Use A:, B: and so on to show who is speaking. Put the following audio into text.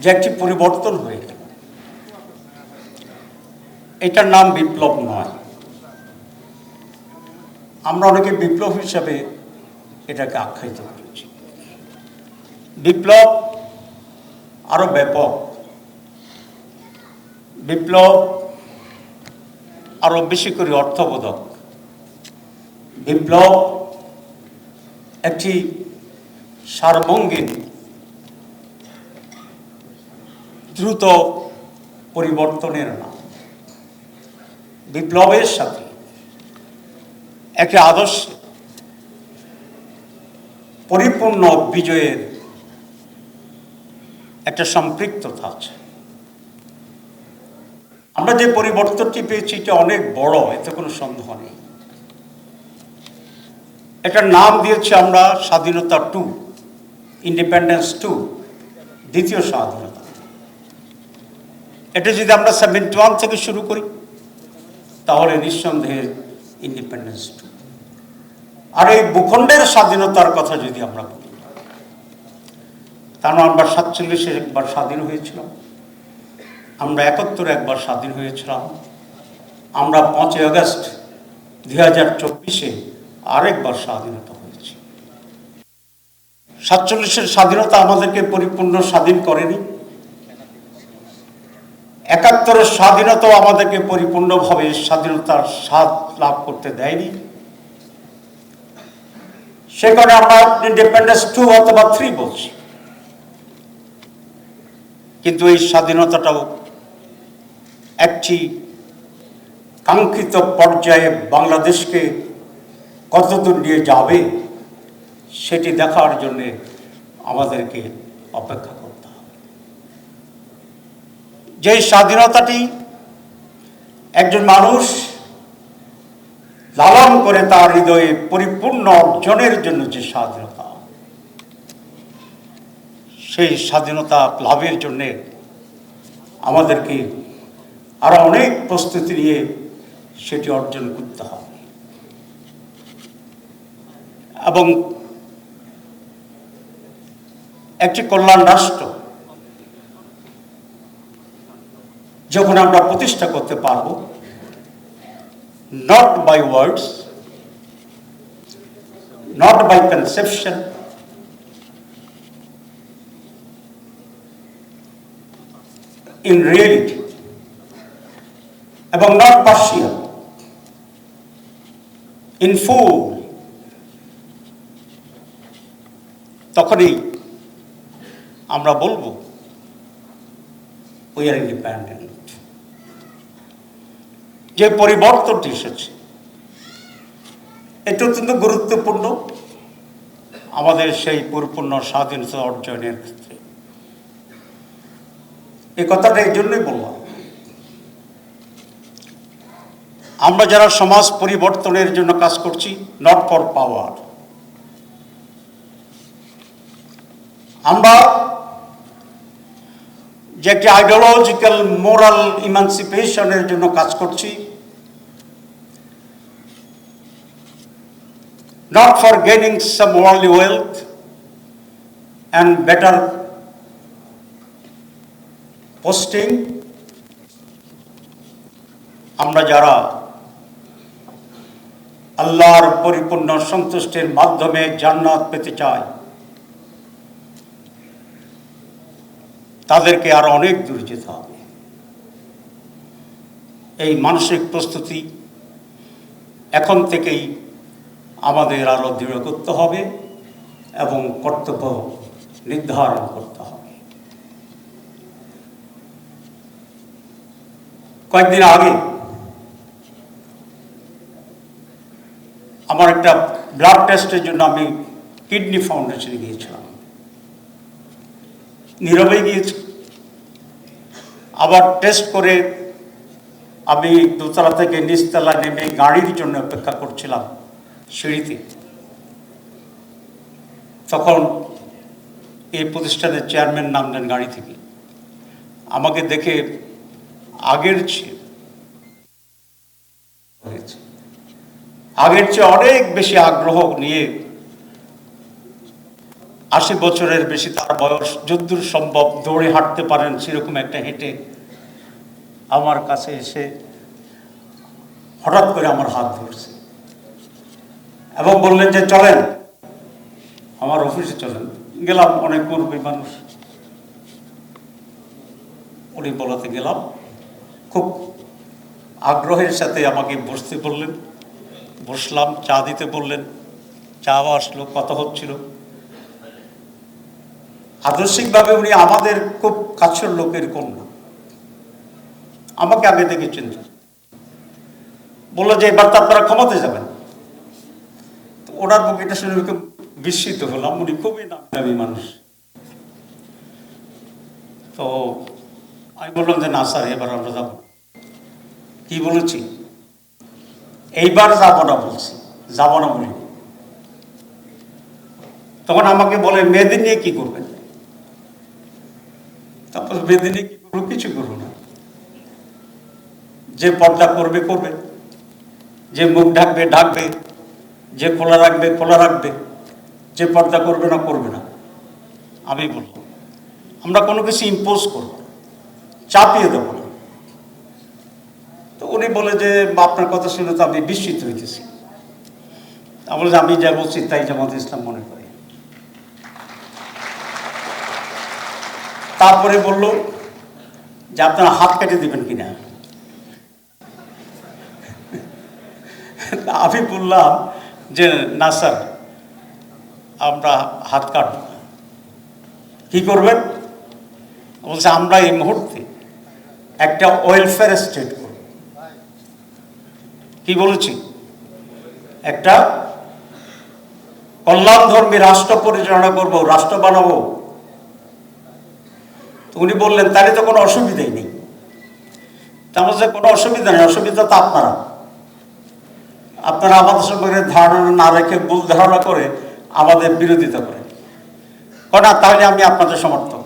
A: যে একটি পরিবর্তন হয়ে গেল এটার নাম বিপ্লব নয়। আমরা অনেকে বিপ্লব হিসাবে এটাকে আখ্যায়িত করেছি। বিপ্লব আরও ব্যাপক। বিপ্লব আরও বেশি করে অর্থবোধক। বিপ্লব একটি সার্বঙ্গীন দ্রুত পরিবর্তনের নাম বিপ্লবের সাথে একটি আদর্শ পরিপূর্ণ বিজয়ের একটা সম্পৃক্ততা আছে। আমরা যে পরিবর্তনটি পেয়েছি, এটা অনেক বড়, এতে কোনো সন্দেহ নেই। এটার নাম দিয়েছি আমরা, স্বাধীনতা টু, ইন্ডিপেন্ডেন্স টু, দ্বিতীয় স্বাধীনতা। এটা যদি আমরা সেভেন্টি ওয়ান থেকে শুরু করি, তাহলে নিঃসন্দেহে ইন্ডিপেন্ডেন্স টু আর এই ভূখণ্ডের স্বাধীনতার কথা যদি আমরা বলি কারণ আমরা সাতচল্লিশে একবার স্বাধীন হয়েছিলাম, আমরা একাত্তরে একবার স্বাধীন হয়েছিলাম, আমরা পাঁচই আগস্ট দুই হাজার চব্বিশে আরেকবার স্বাধীনতা হয়েছে। সাতচল্লিশের স্বাধীনতা আমাদেরকে পরিপূর্ণ স্বাধীন করেনি। একাত্তরের স্বাধীনতাও আমাদেরকে পরিপূর্ণভাবে স্বাধীনতার স্বাদ লাভ করতে দেয়নি। সে কারণে আমরা ইন্ডিপেন্ডেন্স টু অথবা থ্রি বলছি। কিন্তু এই স্বাধীনতাটাও একটি কাঙ্ক্ষিত পর্যায়ে বাংলাদেশকে কতদূর নিয়ে যাবে সেটি দেখার জন্যে আমাদেরকে অপেক্ষা যে স্বাধীনতাটি একজন মানুষ লালন করে তার হৃদয়ে পরিপূর্ণ অর্জনের জন্য যে স্বাধীনতা, সেই স্বাধীনতা লাভের জন্যে আমাদেরকে আরও অনেক প্রস্তুতি নিয়ে সেটি অর্জন করতে হবে। এবং একটি কল্যাণ রাষ্ট্র যখন আমরা প্রতিষ্ঠা করতে পারব not by words not by conception in reality এবং নট পার্সিয়াল ইন ফুল তখনই আমরা বলব উই আর ইন্ডিপেন্ডেন্ট যে পরিবর্তনটি এসেছে, এটা অত্যন্ত গুরুত্বপূর্ণ। আমাদের সেই পরিপূর্ণ স্বাধীনতা অর্জনের ক্ষেত্রে। এই কথাটা এই জন্যই বললাম। আমরা যারা সমাজ পরিবর্তনের জন্য কাজ করছি নট ফর পাওয়ার আমরা যে একটি আইডিওলজিক্যাল মোরাল ইমানসিপেশনের জন্য কাজ করছি not for gaining some worldly wealth and better posting আমরা যারা আল্লাহর পরিপূর্ণ সন্তুষ্টির মাধ্যমে জান্নাত পেতে চাই, তাদেরকে আরও অনেক দূর যেতে হবে। এই মানসিক প্রস্তুতি এখন থেকেই আমাদের আরও দৃঢ় করতে হবে এবং কর্তব্য নির্ধারণ করতে হবে। কয়েকদিন আগে আমার একটা ব্লাড টেস্টের জন্য আমি কিডনি ফাউন্ডেশনে গিয়েছিলাম। নীরবে গিয়েছি। আবার টেস্ট করে আমি দোতলা থেকে নিচতলা নেমে গাড়ির জন্য অপেক্ষা করছিলাম। সিঁড়িতে তখন এই প্রতিষ্ঠানের চেয়ারম্যান নামলেন গাড়ি থেকে। আমাকে দেখে আগের চেয়ে আগের চেয়ে অনেক বেশি আগ্রহ নিয়ে আশি বছরের বেশি তার বয়স যদ্দূর সম্ভব দৌড়ে হাঁটতে পারেন সেরকম একটা হেঁটে আমার কাছে এসে হঠাৎ করে আমার হাত ধরছে। এবং বললেন যে, চলেন। আমার অফিসে চলেন। গেলাম অনেক মুরব্বী মানুষ। উনি বলাতে গেলাম। খুব আগ্রহের সাথে আমাকে বসতে বললেন। বসলাম, চা দিতে বললেন। চা আসলো, কথা হচ্ছিল। আদর্শিকভাবে উনি আমাদের খুব কাছের লোকের কন্যা। আমাকে আগে থেকে চিনত বলল যে, এবার তো আপনারা ক্ষমতে যাবেন। ওনার এটা শুনে বিস্মিত হলাম। উনি খুবই দামি মানুষ। তো আমি বললাম যে, না স্যার, এবার আমরা যাব। কি বলেছি? এইবার যাব না, বলছি। যাব না বলি। তখন আমাকে বলে মেয়েদের নিয়ে কি করবেন? তারপর মেয়েদের নিয়ে কি করব? কিছু করব না। যে পর্দা করবে করবে। যে মুখ ঢাকবে ঢাকবে। যে খোলা রাখবে খোলা রাখবে। যে পর্দা করবে না করবে না। আমি বলব, আমরা কোনো কিছু ইম্পোজ করব চাপিয়ে দেবো না। তো উনি বলে যে, আপনার কথা শুনে তো আমি বিস্মিত হইতেছি। আমি বলে আমি যা বলছি তাই জামাত ইসলাম মনে করি। তারপরে বলল যে, আপনারা হাত কেটে দিবেন কিনা? আমি বললাম যে, না, স্যার, আমরা হাত কাটব কি করবেন? বলছে, আমরা এই মুহূর্তে একটা ওয়েলফেয়ার স্টেট করব। কি বলেছি? একটা কল্যাণধর্মী রাষ্ট্র পরিচালনা করব, রাষ্ট্র বানাবো। উনি বললেন তাহলে তো কোনো অসুবিধাই নেই। তার মধ্যে কোনো অসুবিধা নেই, অসুবিধা তো আপনারা আপনারা আমাদের সম্পর্কে ধারণা না রেখে ভুল ধারণা করে আমাদের বিরোধিতা করে কটা তাহলে আমি আপনাদের সমর্থক।